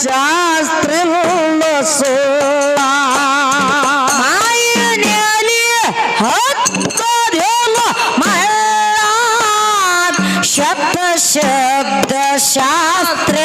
ಶಾಸ್ತ್ರವುಳ್ಳ ಸೋಳ. ಮಾಯನೇಲಿ ಹತ್ತದೇಲ ಮಹಳ ಶಬ್ದ ಶಬ್ದ ಶಾಸ್ತ್ರ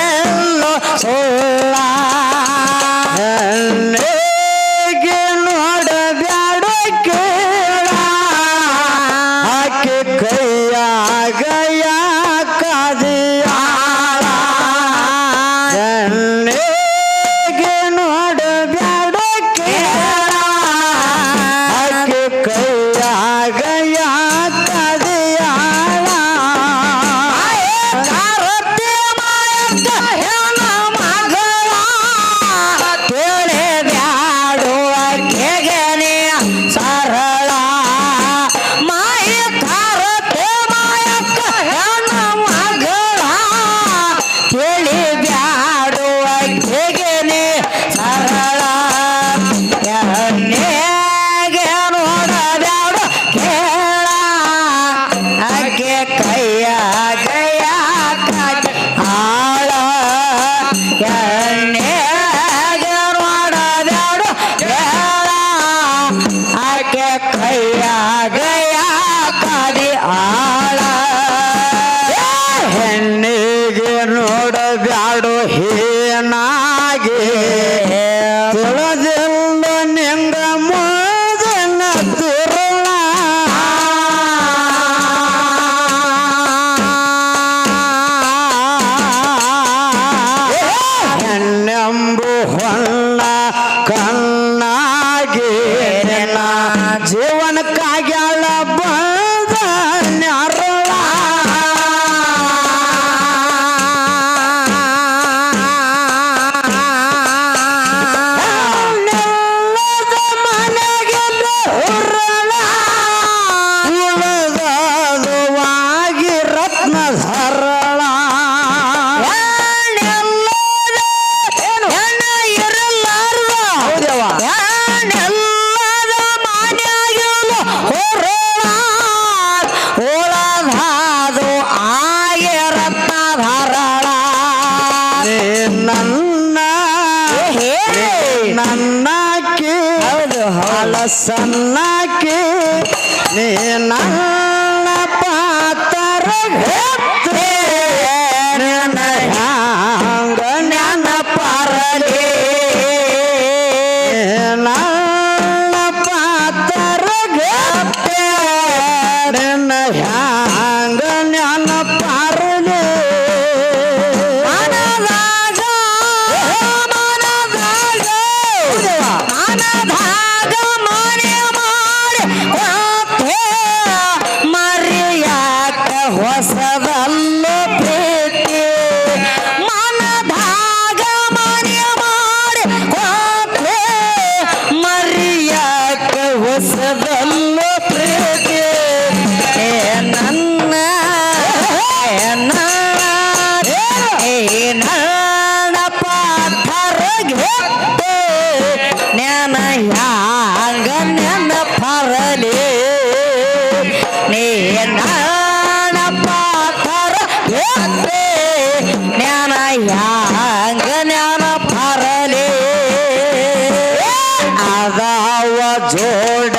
ಸನ್ನಕ್ಕೆ ನೀ ನನ್ನ ಪಾತರ ಹೇ ಜೋಡ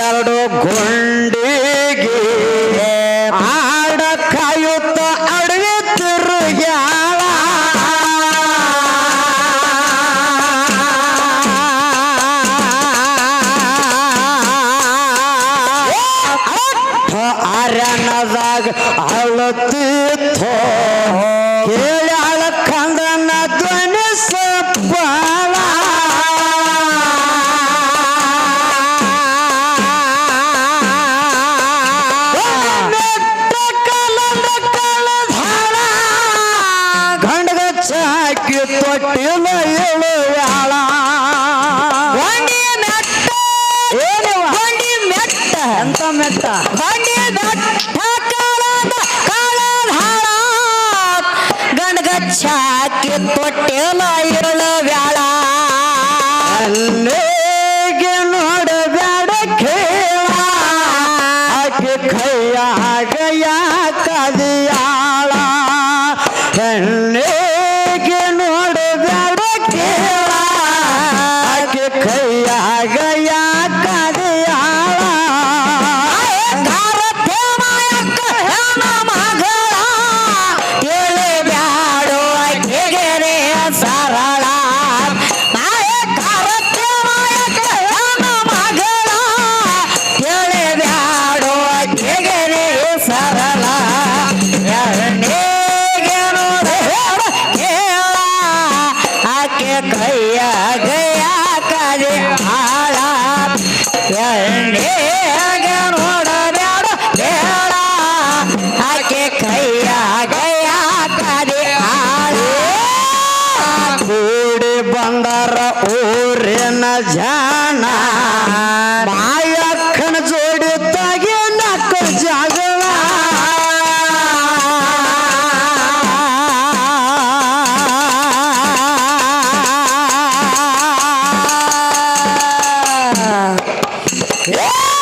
ಚಾಕಿ ತೊಟ್ಟಿನ ಏಳುವಾಳ ಗೊಂಡಿ ಮೆಟ್ಟ. ಮೆಟ್ಟ. ಎಂತ ಮೆಟ್ಟ? ಗೊಂಡಿ ಮೆಟ್ಟ ಕಾಳದ ಕಾಳದ ಹಾಳ. ಅಲ್ಲಿಗೆ ಊರಿನ ಜಾನ. ಮಾಯಕ್ಕನ ಜೋಡಿ ತಗಿ ನಕ್ಕ ಜಗಳ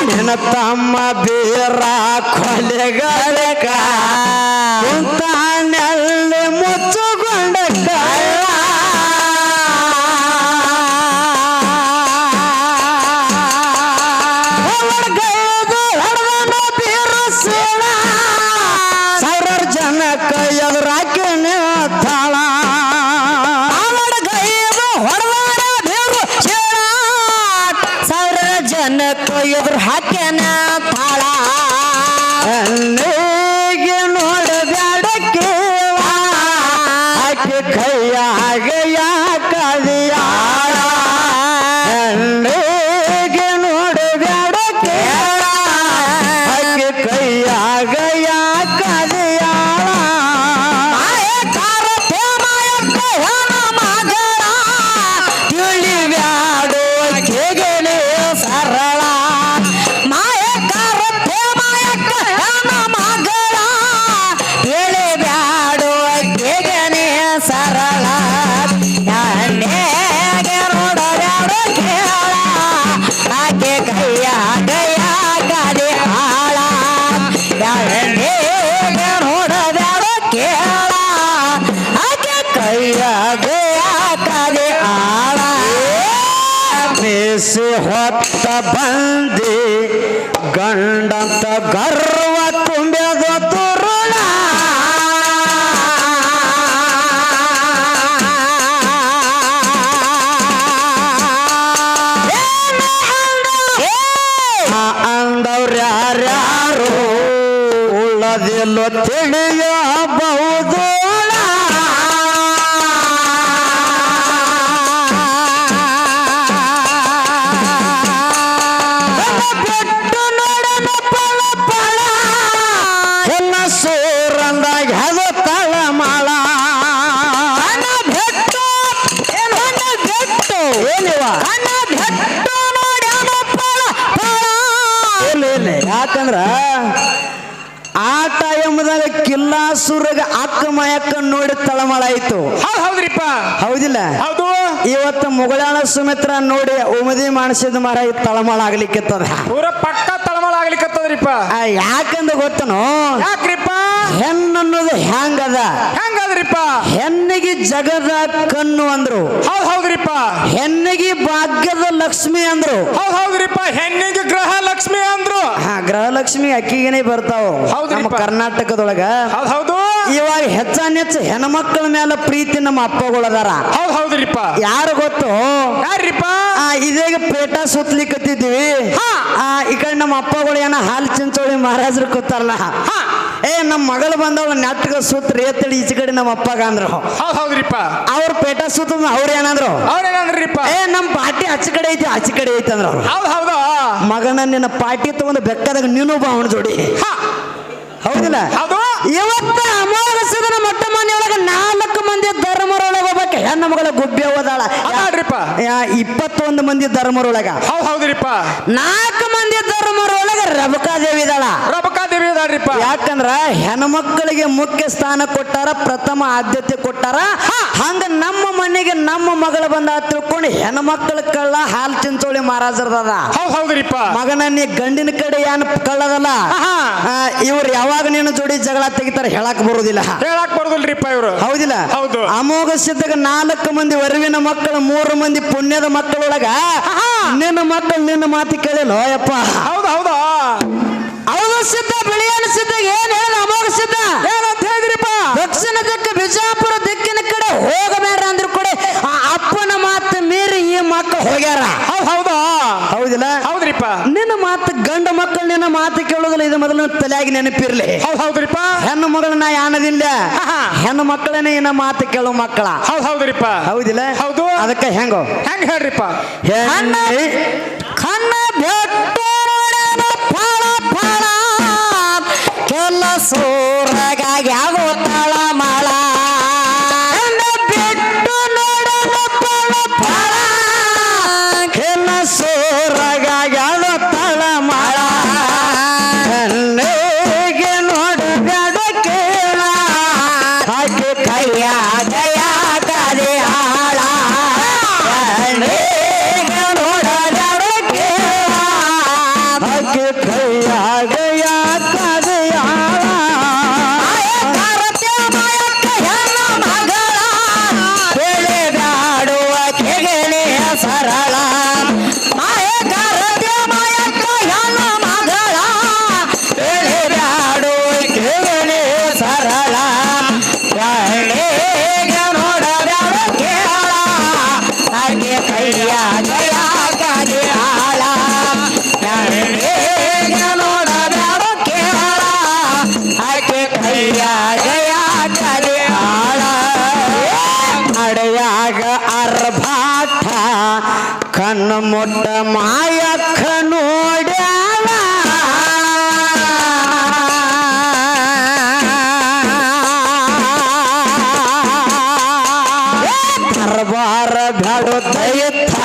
ನಿನ್ನ ತಮ್ಮ ಸಾವಿರಾರು ಬಂದಿ ಗಂಡಂತ ಗರ್ವ ತುಂಬ್ಯದ ತುರುಳ. ಆ ಅಂದವ್ರ ಯಾರ್ಯಾರು? ಉಳ್ಳದಿಲ್ಲೋ ತಿಳಿಯಬಹುದು ಆ ಟೈಮ್ದಾಗ ಕಿಲ್ಲಾಸುರಗ ಅಕ್ಕ ಮಯಕ್ಕ ನೋಡಿ ತಳಮಳ ಆಯ್ತು. ಹೌದ್ ಹೌದ್ರಿಪ್ಪ. ಹೌದಿಲ್ಲ? ಹೌದು. ಇವತ್ತು ಮುಗಳಾಣ ಸುಮಿತ್ರ ನೋಡಿ ಉಮದಿ ಮಾಡಿಸಿದ ಮರ ತಳಮಳ ಆಗ್ಲಿಕ್ಕೆ ಪೂರ ಪಕ್ಕ ತಳಮಳ ಆಗ್ಲಿಕ್ಕತ್ತದ್ರಿಪ್ಪ ಯಾಕಂದ ಗೊತ್ತನು? ಯಾಕ್ರಿಪ್ಪ? ಹೆಣ್ಣನ್ನೋದು ಹೆಂಗದ ಹೆಂಗದ್ರಿಪ್ಪ ಹೆಣ್ಣಿಗೆ ಜಗದ ಕಣ್ಣು ಅಂದ್ರು. ಹೌದ್ ಹೌದ್ರಿಪ್ಪ. ಹೆಣ್ಣಿಗೆ ಭಾಗ್ಯದ ಲಕ್ಷ್ಮಿ ಅಂದ್ರು. ಹೌದ್ ಹೌದ್ರಿಪ್ಪ. ಹೆಣ್ಣಿಗೆ ಗ್ರಹ ಲಕ್ಷ್ಮಿ ಅಂದ್ರು. ಹಾ ಗೃಹಲಕ್ಷ್ಮಿ ಅಕ್ಕಿಗೇನೆ ಬರ್ತಾವ. ಹೌದ್ರಿಪ್ಪ. ನಮ್ಮ ಕರ್ನಾಟಕದೊಳಗ. ಹೌದ್ ಹೌದು. ಇವಾಗ ಹೆಚ್ಚಾನೆಚ್ಚ ಹೆಣ್ಮಕ್ಳ ಮೇಲೆ ಪ್ರೀತಿ ನಮ್ಮ ಅಪ್ಪಗಳದಾರ ಹೌದ್ ಹೌದ್ರಿಪ್ಪ. ಯಾರು ಗೊತ್ತು? ಯಾರ್ರಿಪ್ಪ? ಆ ಇದೇಗ ಪೇಟ ಸುತ್ತಲಿಕ್ಕತ್ತಿದ್ವಿ ನಮ್ಮ ಅಪ್ಪಗಳು ಏನ ಹಾಲು ಚಿಂಚೋಳಿ ಮಹಾರಾಜರು ಕೂತಾರಲ್ಲ? ಹಾ. ಏ ನಮ್ಮ ಮಗಳು ಬಂದವಳು ನೆಟ್ಗ ಸೂತ್ರ ರೇತಳಿ ಈಚೆ ಕಡೆ ನಮ್ಮ ಅಪ್ಪಗ ಅಂದ್ರು. ಹೌದ್ ಹೌದ್ರಿಪ್ಪ. ಅವ್ರ ಪೇಟ ಸುತ್ತ ಅವ್ರ ಏನಂದ್ರು? ಅವ್ರೇನಂದ್ರಿಪ್ಪ? ಏ ನಮ್ಮ ಪಾಟಿ ಆಚೆ ಕಡೆ ಐತಿ ಆಚೆ ಕಡೆ ಐತಿ ಅಂದ್ರ ಅವ್ರು. ಹೌದ್ ಹೌದು? ಮಗನ ನಿನ್ನ ಪಾಟಿ ತಗೊಂಡು ಬೆಕ್ಕದಾಗ ನೀನು ಬಾ ಅವನ ಜೋಡಿ. ಹಾ, ಹೌದಿಲ್ಲ? ಹೌದು. ಇವತ್ತ ಅಮಾವಾಸ್ಯದ ಮೊಟ್ಟ ಮನೆಯೊಳಗ ನಾಲ್ಕು ಮಂದಿ ಧರ್ಮರೊಳಗ ಹೆಣ್ಣು ಮಗಳ ಗುಬ್ಬಿ ಹೋದಾಳ. ಅದಾಡ್ರಿಪ್ಪ ಇಪ್ಪತ್ತೊಂದು ಮಂದಿ ಧರ್ಮರೊಳಗ. ಹೌದ್ ಹೌದ್ರಿಪ್ಪ. ನಾಲ್ಕು ಮಂದಿ ಧರ್ಮರೊಳಗ ರಬಕಾದೇವಿ ಇದಾಳ ರಬಕಾ ದೇವಿ ಅದಾಡ್ರಿಪ್ಪ ಯಾಕಂದ್ರ ಹೆಣ್ಮಕ್ಕಳಿಗೆ ಮುಖ್ಯ ಸ್ಥಾನ ಕೊಟ್ಟಾರ ಪ್ರಥಮ ಆದ್ಯತೆ ಕೊಟ್ಟಾರ. ಹಂಗ ನಮ್ಮ ಮನೆಗೆ ನಮ್ಮ ಮಗಳು ಬಂದ ತಿಳ್ಕೊಂಡು ಹೆಣ್ಮಕ್ಳ ಕಳ್ಳ ಹಾಲು ಚಿಂಚೋಳಿ ಮಹಾರಾಜರದ ಹೌದ್ ಹೌದ್ರಿಪ್ಪ. ಮಗನ ನೀ ಗಂಡಿನ ಕಡೆ ಏನ್ ಕಳ್ಳದಲ್ಲ. ಹಾ ಇವ್ರು ಯಾವಾಗ ನೀನು ಜೋಡಿ ಜಗಳ ತೆಗಿತಾರ ಹೇಳಕ್ ಬರುದಿಲ್ಲ. ಹೇಳಕ್ ಬರುದಿಲ್ರಿಪ್ಪ ಇವ್ರು. ಹೌದಿಲ್ಲ. ಹೌದು. ಅಮೋಘ ಸಿದ್ಧಗ ನಾಲ್ಕು ಮಂದಿ ವರವಿನ ಮಕ್ಕಳು ಮೂರು ಮಂದಿ ಪುಣ್ಯದ ಮಕ್ಕಳೊಳಗ ನಿನ್ನ ಮಕ್ಕಳು ನಿನ್ನ ಮಾತು ಕೇಳಿಲ್ಲ ಯಪ್ಪ ಹೌದು ಹೌದು. ಅವನು ಸಿದ್ಧ ಬಿಳಿಯನ ಸಿದ್ಧ ಏನ್ ಹೇಳ ಅಮೋಘ ಸಿದ್ಧ? ಏನಂತ ಹೇಳಿದ್ರಿಪ್ಪ? ದಕ್ಷಿಣ ದಿಕ್ಕ ಬಿಜಾಪುರ ದಿಕ್ಕಿನ ಕಡೆ ಹೋಗಬೇಡ ಅಂದ್ರು ಹೋಗ್ಯಾರ ಹೌದ್ ಹೌದು? ಹೌದಿಲ್ಲ? ಹೌದ್ರಿಪ್ಪ. ನಿನ್ನ ಮಾತು ಗಂಡ ಮಕ್ಕಳು ನಿನ್ನ ಮಾತು ಕೇಳೋದಿಲ್ಲ ಇದು ಮೊದಲು ತಲೆಯಾಗಿ ನೆನಪಿರ್ಲಿ. ಹೌದ್ ಹೌದ್ರಿಪ್ಪ. ಹೆಣ್ಣು ಮಗಳನ್ನ ಯಾನದಿಲ್ಲ ಆಹಾ. ಹೆಣ್ಣು ಮಕ್ಕಳನ್ನ ಇನ್ನ ಮಾತು ಕೇಳೋ ಮಕ್ಕಳ. ಹೌದ್ ಹೌದ್ರಿಪ್ಪ. ಹೌದಿಲ್ಲ? ಹೌದು. ಅದಕ್ಕೆ ಹೆಂಗೋ? ಹೆಂಗ್ ಹೇಳ್ರಿಪ್ಪ? ಕಣ್ಣ ಬೆಟ್ಟು ಫಳ ಫಳ ಕೆಲ ಸೂರಗಾಗ್ಯಾಗೋ ತಳ ಮಳ ಮುಟ್ಟ ಮಾಯಕ್ಕ ನೋಡ್ಯಾಳ ದರ್ಬಾರ ಬ್ಯಾಡು ದೈತ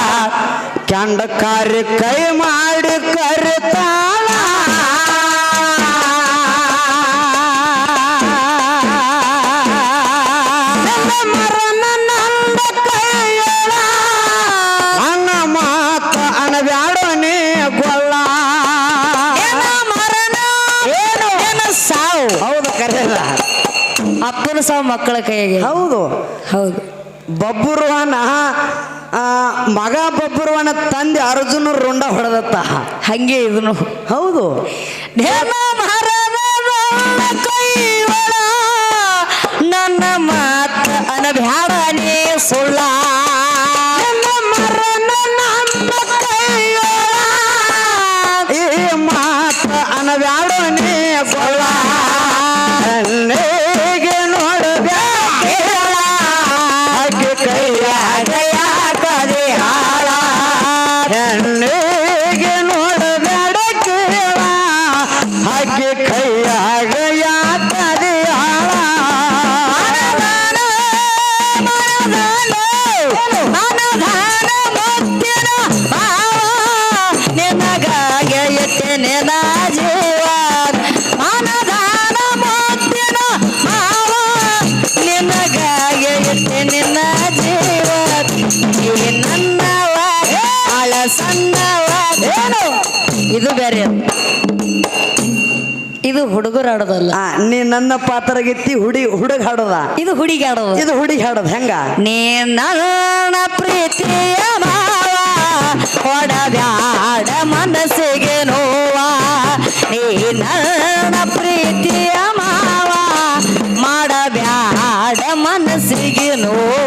ಕೆಂಡ ಕಾರ್ಯ ಕೈ ಮಾಡಿ ಅಪ್ಪನ ಸಹ ಮಕ್ಕಳ ಕೈಗೆ. ಹೌದು. ಹೌದು. ಬಬ್ಬುರುವನ ಮಗ ಬಬ್ಬುರುವನ ತಂದೆ ಅರ್ಜುನ ರುಂಡ ಹೊಡೆದತ್ತ. ಹಂಗೆ ಇದನ್ನು ಹೌದು. ನನ್ನ ಮಾತ ಅನಬ್ಯಾಡ ನೀ ಸುಳ್ಳ. ಇದು ಬೇರೆ. ಇದು ಹುಡುಗರು ಆಡೋದಲ್ಲ. ಆ, ನೀ ನನ್ನ ಪಾತ್ರಗಿತ್ತಿ ಹುಡಿ ಹುಡುಗ ಹಾಡೋದ. ಇದು ಹುಡುಗಿ ಆಡೋದು ಇದು ಹುಡುಗಿ ಹಾಡೋದು ಹೆಂಗ? ನೀ ನನ್ನ ಪ್ರೀತಿಯ ಮಾವ ಹೊಡಬ್ಯಾಡ ಮನಸ್ಸಿಗೆ ನೋವಾ. ನೀ ನನ್ನ ಪ್ರೀತಿಯ ಮಾವ ಮಾಡಬ್ಯಾಡ ಮನಸ್ಸಿಗೆ ನೋವ.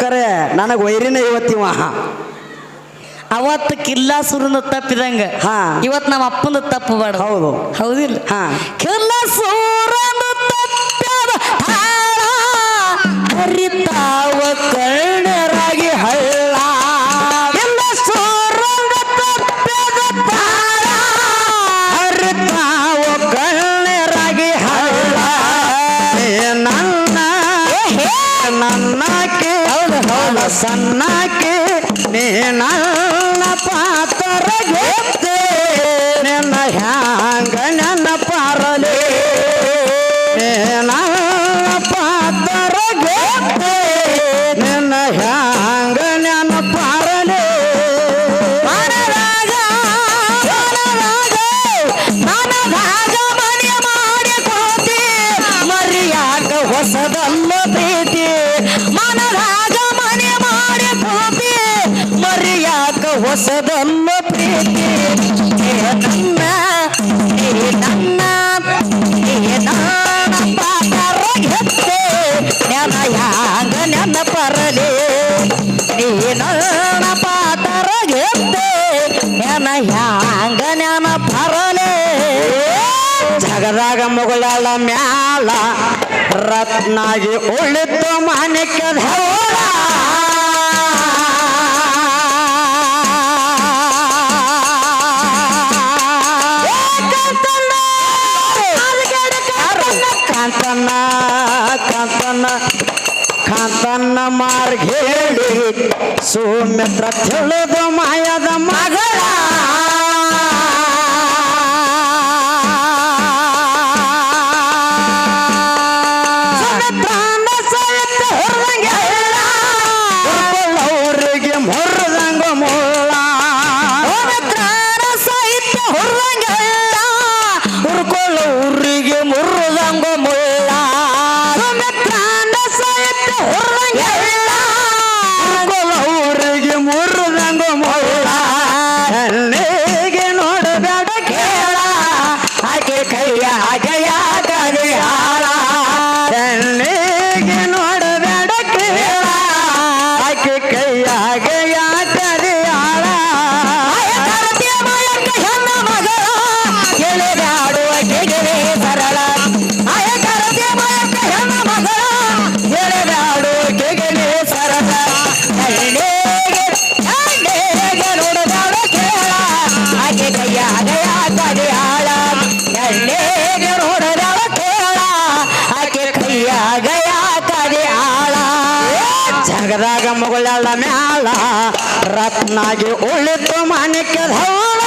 ಕರೆ. ನನಗ್ ವೈರಿನ ಇವತ್ತಿವ. ಅವತ್ತು ಕಿಲ್ಲಾಸೂರನ ತಪ್ಪಿದಂಗ. ಹಾ. ಇವತ್ತು ನಮ್ಮ ಅಪ್ಪನ ತಪ್ಪಬಾರ್ದು. ಹೌದು. ಹೌದಿಲ್ಲ? ಹಾ. ಕಿಲ್ಲಾಸೂರನ ತಪ್ಪಿದ ಕರ್ಣರಾಗಿ ಹಳ್ಳ ಸಣ್ಣಕ್ಕೆ ನೇನಾ ನಮ್ಮ ಪ್ರೀತಿ ನಮ್ಮ ನಮ್ಮ ಪರಲೆ ನೀನ ಪಾತರ ಗೆತ್ತೆ ನೆನ ಹ್ಯಾಂಗ ನೆನ ಪರಲೆ ಜಗದಾಗ ಮುಗುಳಾಳ ಮ್ಯಾಲ ರತ್ನಾಗಿ ಉಳಿತು ಮಾನಿಕ್ಯದ ಮಾರ್ಗೇಳಿ ಸೋಮ್ಯ ತಿಳಿದು ಮಾಯದ ಮಗ ಮ್ಯಾಲ ರತ್ನಾಗಿ ಉಳಿತು ಮನೆ ಕೆಧೌಳ